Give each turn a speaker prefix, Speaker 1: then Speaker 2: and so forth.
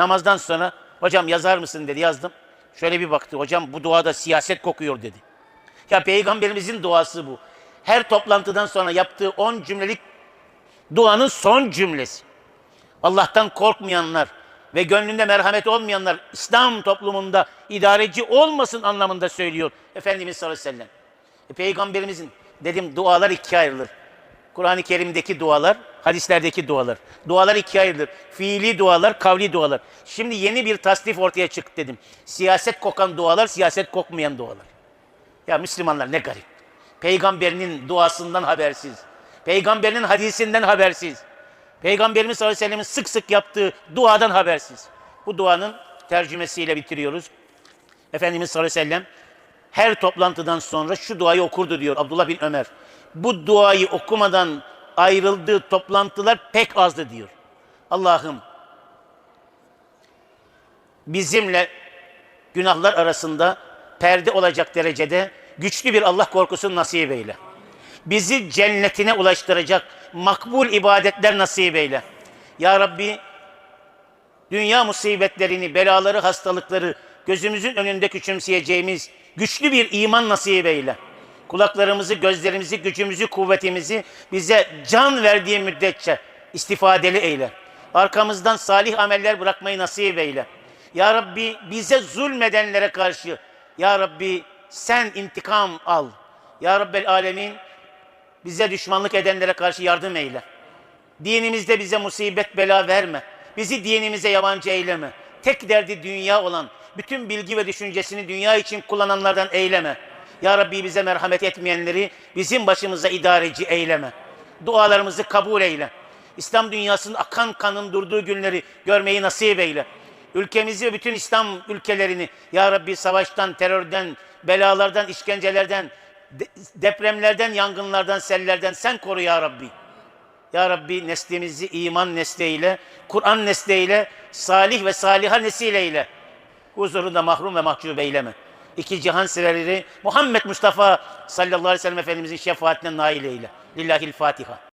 Speaker 1: Namazdan sonra hocam yazar mısın dedi yazdım. Şöyle bir baktı hocam bu duada siyaset kokuyor dedi. Ya peygamberimizin duası bu. Her toplantıdan sonra yaptığı 10 cümlelik duanın son cümlesi. Allah'tan korkmayanlar ve gönlünde merhamet olmayanlar İslam toplumunda idareci olmasın anlamında söylüyor Efendimiz sallallahu aleyhi ve sellem. E, Peygamberimizin dedim dualar ikiye ayrılır. Kur'an-ı Kerim'deki dualar, hadislerdeki dualar. Dualar ikiye ayrılır. Fiili dualar, kavli dualar. Şimdi yeni bir tasnif ortaya çıktı dedim. Siyaset kokan dualar, siyaset kokmayan dualar. Ya Müslümanlar ne garip. Peygamberinin duasından habersiz. Peygamberinin hadisinden habersiz. Peygamberimiz sallallahu aleyhi ve sellem'in sık sık yaptığı duadan habersiz. Bu duanın tercümesiyle bitiriyoruz. Efendimiz sallallahu aleyhi ve sellem her toplantıdan sonra şu duayı okurdu diyor Abdullah bin Ömer. Bu duayı okumadan ayrıldığı toplantılar pek azdı diyor. Allah'ım bizimle günahlar arasında perde olacak derecede güçlü bir Allah korkusu nasip eyle. Bizi cennetine ulaştıracak makbul ibadetler nasip eyle. Ya Rabbi dünya musibetlerini, belaları, hastalıkları gözümüzün önünde küçümseyeceğimiz güçlü bir iman nasip eyle. Kulaklarımızı, gözlerimizi, gücümüzü, kuvvetimizi bize can verdiği müddetçe istifadeli eyle. Arkamızdan salih ameller bırakmayı nasip eyle. Ya Rabbi bize zulmedenlere karşı Ya Rabbi sen intikam al. Ya Rabbel Alemin bize düşmanlık edenlere karşı yardım eyle. Dinimizde bize musibet bela verme. Bizi dinimize yabancı eyleme. Tek derdi dünya olan, bütün bilgi ve düşüncesini dünya için kullananlardan eyleme. Ya Rabbi bize merhamet etmeyenleri bizim başımıza idareci eyleme. Dualarımızı kabul eyle. İslam dünyasının akan kanın durduğu günleri görmeyi nasip eyle. Ülkemizi ve bütün İslam ülkelerini Ya Rabbi savaştan, terörden, belalardan, işkencelerden, de- depremlerden, yangınlardan, sellerden sen koru Ya Rabbi. Ya Rabbi neslimizi iman nesliyle, Kur'an nesliyle, salih ve saliha nesileyle huzurunda mahrum ve mahcup eyleme. İki cihan severleri Muhammed Mustafa sallallahu aleyhi ve sellem Efendimizin şefaatine nail eyle. Lillahil Fatiha.